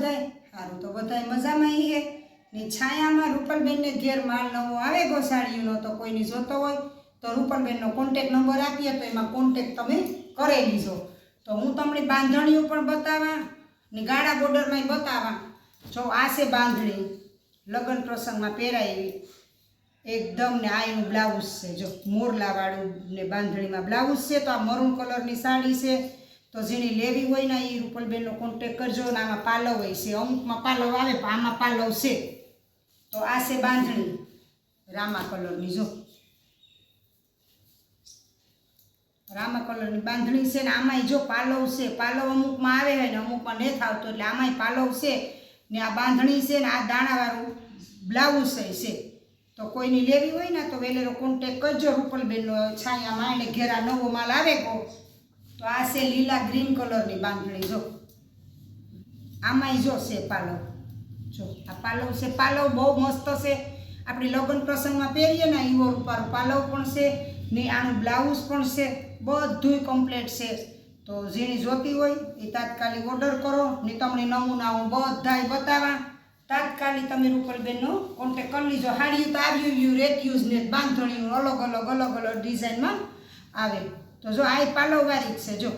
બધાય? સારું તો બધાય મજામાં ઈ હે? ને છાયામાં રૂપલબેનને ઘેર માલ નવો આવે ગોસાળીનો તો કોઈની જોતો હોય, તો રૂપલબેનનો કોન્ટેક નંબર આપીએ, તો એમાં કોન્ટેક તમે કરી લીજો તો હું તમને બાંધણીઓ પણ બતાવવા ને ગાળા બોર્ડરમાંય બતાવવા જો આ છે બાંધણી, લગ્ન પ્રસંગમાં પહેરાય એકદમ ને આ એનું બ્લાઉઝ છે. જો મોરલાવાળું ને બાંધણીમાં બ્લાઉઝ છે, તો આ મરૂન કલરની સાડી છે. તો જેની લેવી હોય ને એ રૂપલબેનનો કોન્ટેક કરજો ને આમાં પાલવ હોય છે. અમુકમાં પાલવ આવે, પણ આમાં પાલવ છે. તો આ છે બાંધણી. રામા કલરની, જો. રામા કલરની બાંધણી છે ને આમાંય જો પાલવ છે. પાલવ અમુકમાં આવે હોય ને અમુકમાં નથી આવતો, એટલે આમાંય પાલવ છે. ને આ બાંધણી છે ને આ દાણાવાળું બ્લાઉઝ છે તો કોઈની લેવી હોય ને તો વેલેરો કોન્ટેક કરજો રૂપલબેનનો છાયામાં એને ઘેરા નવો માલ આવે કો તો આ છે લીલા ગ્રીન કલરની બાંધણી, જો. આમાંય જો છે પાલવ. જો, આ પાલવ છે. પાલવ બહુ મસ્ત છે. આપણે લગ્ન પ્રસંગમાં પહેરીએ ને ઈવો ઉપર પાલવ પણ છે, ને આનું બ્લાઉઝ પણ છે, બધુંય કમ્પ્લેટ છે. તો જેની જોતી હોય એ તાત્કાલિક ઓર્ડર કરો, ને તમને નમૂના હું બધાય બતાવા. તાત્કાલિક તમે રૂપલબેનનો કોન્ટેક કરી લીજો. હાડિયું તો આવ્યું યુ રેત્યુઝ ને બાંધણીયું અલગ અલગ અલગ અલગ ડિઝાઇનમાં આવે. તો જો આ પાલવવાળી જ છે, જો.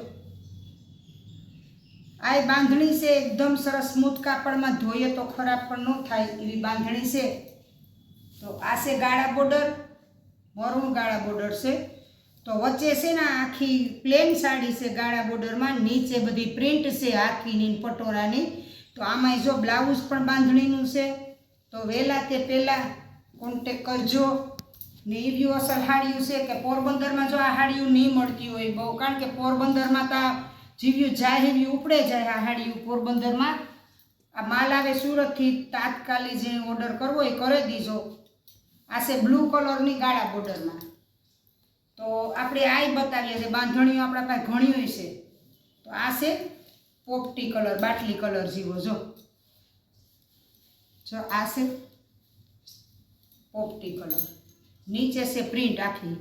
આ બાંધણી છે, એકદમ સરસ સ્મૂથ કાપડમાં ધોઈએ તો ખરાબ પણ ન થાય એવી બાંધણી છે. તો આ છે ગાળા બોર્ડર, મરૂન ગાળા બોર્ડર છે. તો વચ્ચે છે ને આખી પ્લેન સાડી છે ગાળા બોર્ડરમાં, નીચે બધી પ્રિન્ટ છે આખીની પટોરાની તો આમાંય જો બ્લાઉઝ પણ બાંધણીનું છે. તો વહેલા તે પહેલાં કોન્ટેક કરજો. ને એવી અસર હાડિયું છે કે પોરબંદરમાં જો આ હાડિયું નહીં મળતી હોય બહુ, કારણ કે પોરબંદરમાં તો જીવ્યું જાય એવી ઉપડે જાય આ હાડિયું પોરબંદરમાં. આ માલ આવે સુરતથી તાત્કાલિક જે ઓર્ડર કરવો એ કરી દીજો. આ છે બ્લુ કલરની ગાળા બોર્ડરમાં તો આપણે આય બતાવીએ છીએ, બાંધણીઓ આપણા પાસે ઘણી હોય છે. તો આ છે પોપટી કલર બાટલી કલર જેવો, જો. જો આ છે પોપટી કલર નીચે છે પ્રિન્ટ આખી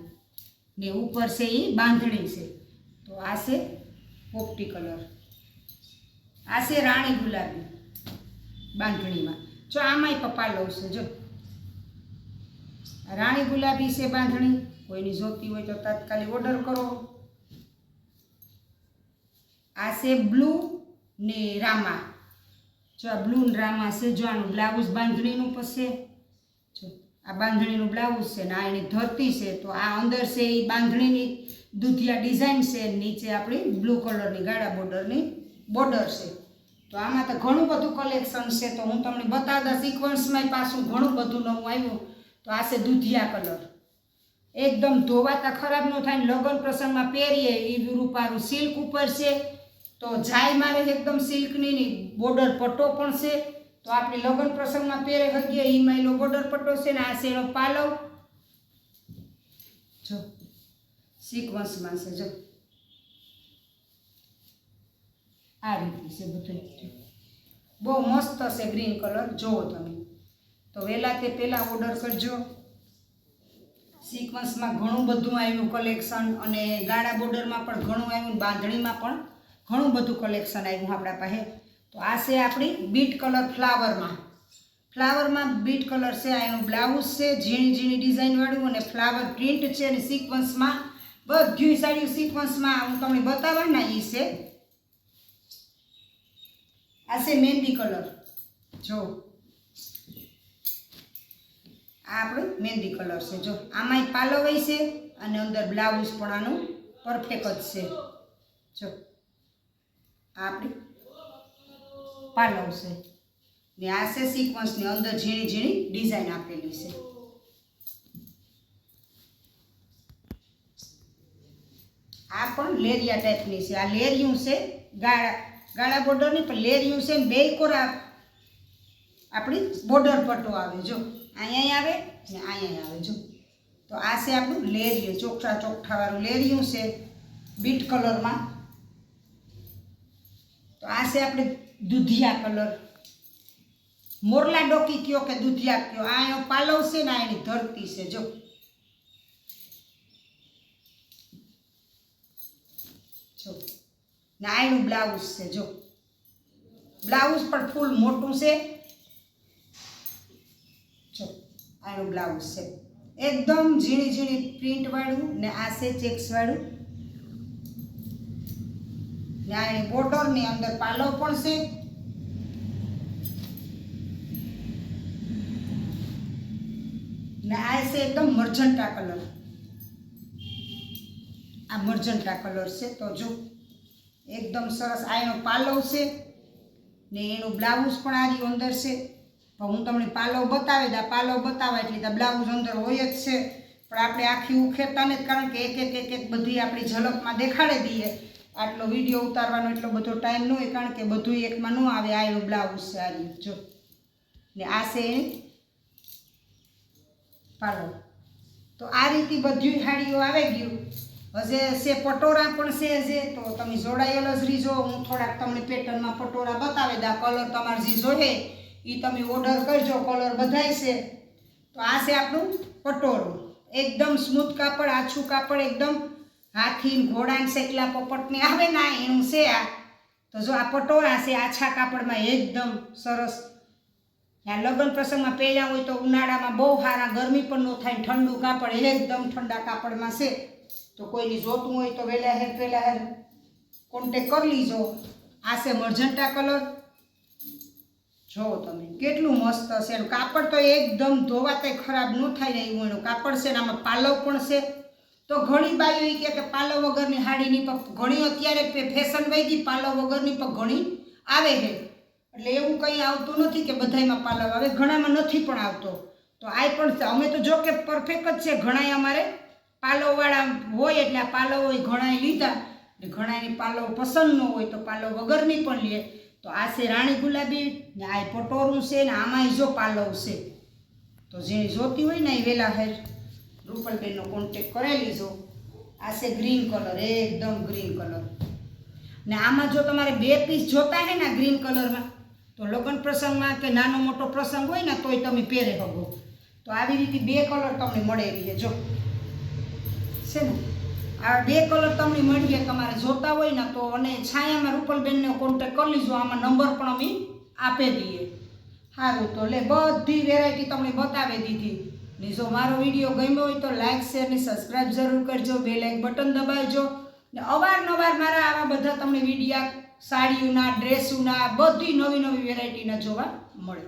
ને ઉપર છે એ બાંધણી છે. તો આ છે પોપટી કલર. આ છે રાણી ગુલાબી બાંધણીમાં. જો આમાંય પપ્પા લઉં છે, જો. રાણી ગુલાબી છે બાંધણી. કોઈની જોતી હોય તો તાત્કાલિક ઓર્ડર કરો. આ છે બ્લુ ને રામા. જો આ બ્લુ રામા છે, જો આનું બ્લાઉઝ બાંધણીનું પછી આ બાંધણીનું બ્લાઉઝ છે ને આ એની ધરતી છે, તો આ અંદર છે એ બાંધણીની દૂધિયા ડિઝાઇન છે નીચે આપણી બ્લુ કલરની ગાળા બોર્ડરની બોર્ડર છે. તો આમાં તો ઘણું બધું કલેક્શન છે, તો હું તમને બતાવતા સિક્વન્સમાં પાછું ઘણું બધું નવું આવ્યું. તો આ છે દૂધિયા કલર એકદમ ધોવાતા ખરાબ ન થાય ને લગ્ન પ્રસંગમાં પહેરીએ એ રૂપારું સિલ્ક ઉપર છે, તો જાય મારે એકદમ સિલ્કની બોર્ડર પટ્ટો પણ છે તો આપણે લગ્ન પ્રસંગમાં પહેરે હગીએ એ એનો બોર્ડર પટ્ટો છે ને, આ છે એનો પાલવ? જો સિક્વન્સમાં છે, જો. આ રીતે છે બધું. બહુ મસ્ત છે ગ્રીન કલર જુઓ તમે. તો વહેલા તે પહેલાં ઓર્ડર કરજો. સિક્વન્સમાં ઘણું બધું આવ્યું કલેક્શન અને ગાળા બોર્ડરમાં પણ ઘણું આવ્યું બાંધણીમાં પણ ઘણું બધું કલેક્શન આવ્યું આપણા પાસે. તો આ છે આપણી બીટ કલર ફ્લાવરમાં. ફ્લાવરમાં બીટ કલર છે, આ એનું બ્લાઉઝ છે, ઝીણી ઝીણી ડિઝાઇનવાળું અને ફ્લાવર પ્રિન્ટ છે અને સિક્વન્સમાં બધું સાડીઓ સિક્વન્સમાં હું તમને બતાવવાના એ છે. આ છે મહેંદી કલર. જો. આ આપણું મહેંદી કલર છે, જો. આમાંય પાલવય છે અને અંદર બ્લાઉઝ પણ આનું પરફેક્ટ જ છે. જો. આ આપણી પાલવ છે. ને આ છે સિક્વન્સની અંદર ઝીણી ઝીણી ડિઝાઇન આપેલી છે. આ પણ લેરિયા ટાઈપની છે. આ લેરિયું છે ગાળા ગાળા બોર્ડરની પણ લેરિયું છે બે કોરા આપણી બોર્ડર પટ્ટો આવે, જો. અહીંયા આવે ને અહીંયા આવે, જો. તો આ છે આપણું લેરિયું ચોખ્ઠા ચોખ્ઠાવાળું લેરિયું છે, બીટ કલરમાં. તો આ છે આપણે દૂધિયા કલર. મોરલા ડોકી કયો કે દૂધિયા કયો? આ એનો પાલવ છે ને આ એની ધરતી છે, જો. જો. ને આ બ્લાઉઝ છે, જો. બ્લાઉઝ પણ ફૂલ મોટું છે. જો આનું બ્લાઉઝ છે. એકદમ ઝીણી ઝીણી પ્રિન્ટવાળું ને આ છે ચેક્સ આ એની બોર્ડરની અંદર પાલો પણ છે. ને આ છે એકદમ મર્જન્ટા કલર. આ મર્જન્ટા કલર છે તો જો, એકદમ સરસ આ એનો પાલવ છે ને એનું બ્લાઉઝ પણ આ અંદર છે. પણ હું તમને પાલવ બતાવી દા પાલવ બતાવે એટલે બ્લાઉઝ અંદર હોય જ છે. પણ આપણે આખી ઉખેરતા ને કારણ કે એક એક એક એક બધી આપણી ઝલકમાં દેખાડી દઈએ. આટલો વીડિયો ઉતારવાનો એટલો બધો ટાઈમ ન હોય, કારણ કે બધું એકમાં ન આવે, આ બ્લાઉઝ છે આ રહ્યું જો. ને આ છે પાલો તો આ રીતે બધી સાડીઓ આવી ગયું. હજે છે પટોરા પણ છે જે તો તમે જોડાયેલ જ રીજો. હું થોડાક તમને પેટર્નમાં પટોરા બતાવે દા કલર તમારે જે જોઈએ એ તમે ઓર્ડર કરજો. કલર બધાય છે. તો આ છે આપણું પટોળું. એકદમ સ્મૂથ કાપડ, આછું કાપડ, એકદમ હાથી ઘોડા શેકલા પોપટને આવે ના, એનું છે આ. તો જો આ પટોળા છે આછા કાપડમાં એકદમ સરસ. આ લગ્ન પ્રસંગમાં પહેર્યા હોય તો ઉનાળામાં બહુ સારા ગરમી પણ ન થાય ઠંડુ કાપડ એકદમ ઠંડા કાપડમાં છે. તો કોઈની જોતું હોય તો વહેલા હેર પહેલા હેર કોન્ટેક કરી લીજો. આ છે મર્જન્ટા કલર. જો તમે કેટલું મસ્ત છે. કાપડ તો એકદમ ધોવાતાય ખરાબ ન થાય ને એવું એનું. કાપડ છે ને આમાં પાલવ પણ છે. તો ઘણી બાયો એ કે પાલવ વગરની હાડીની પણ ઘણી, અત્યારે ફેશન વહી ગઈ પાલવ વગરની પણ ઘણી આવે છે. એટલે એવું કંઈ આવતું નથી કે બધાયમાં પાલવ આવે, ઘણામાં નથી પણ આવતો. તો આ પણ અમે તો જો કે પરફેક્ટ જ છે, ઘણાય અમારે પાલવવાળા હોય એટલે આ પાલવ હોય ઘણાય લીધા. ને ઘણાની પાલવ પસંદ ન હોય તો પાલવ વગરની પણ લે. તો આ છે રાણી ગુલાબી, ને આ પટોરું છે, ને આમાંય જો પાલવ છે. તો જે જોતી હોય ને એ વહેલા હેર રૂપલબેનનો કોન્ટેક કરી લીધો આ છે ગ્રીન કલર એકદમ ગ્રીન કલર ને આમાં જો તમારે બે પીસ જોતા હે ને ગ્રીન કલરમાં તો લગ્ન પ્રસંગમાં કે નાનો મોટો પ્રસંગ હોય ને તોય તમે પહેરે શકો. તો આવી રીતે બે કલર તમને મળે એવી જો. છે ને? આ બે કલર તમને મળીએ તમારે જોતા હોય ને તો અને છાયામાં રૂપલબેનને કોન્ટેક કરી લીજો આમાં નંબર પણ અમે આપી દઈએ. સારું, તો લે બધી વેરાયટી તમને બતાવી દીધી. ને જો મારો વીડિયો ગમ્યો હોય તો લાઇક શેર ને સબસ્ક્રાઈબ જરૂર કરજો, બે લાઇક બટન દબાવજો. ને અવારનવાર મારા આવા બધા તમને વિડીયા, સાડીઓના, ડ્રેસોના, બધી નવી નવી વેરાયટીના જોવા મળે.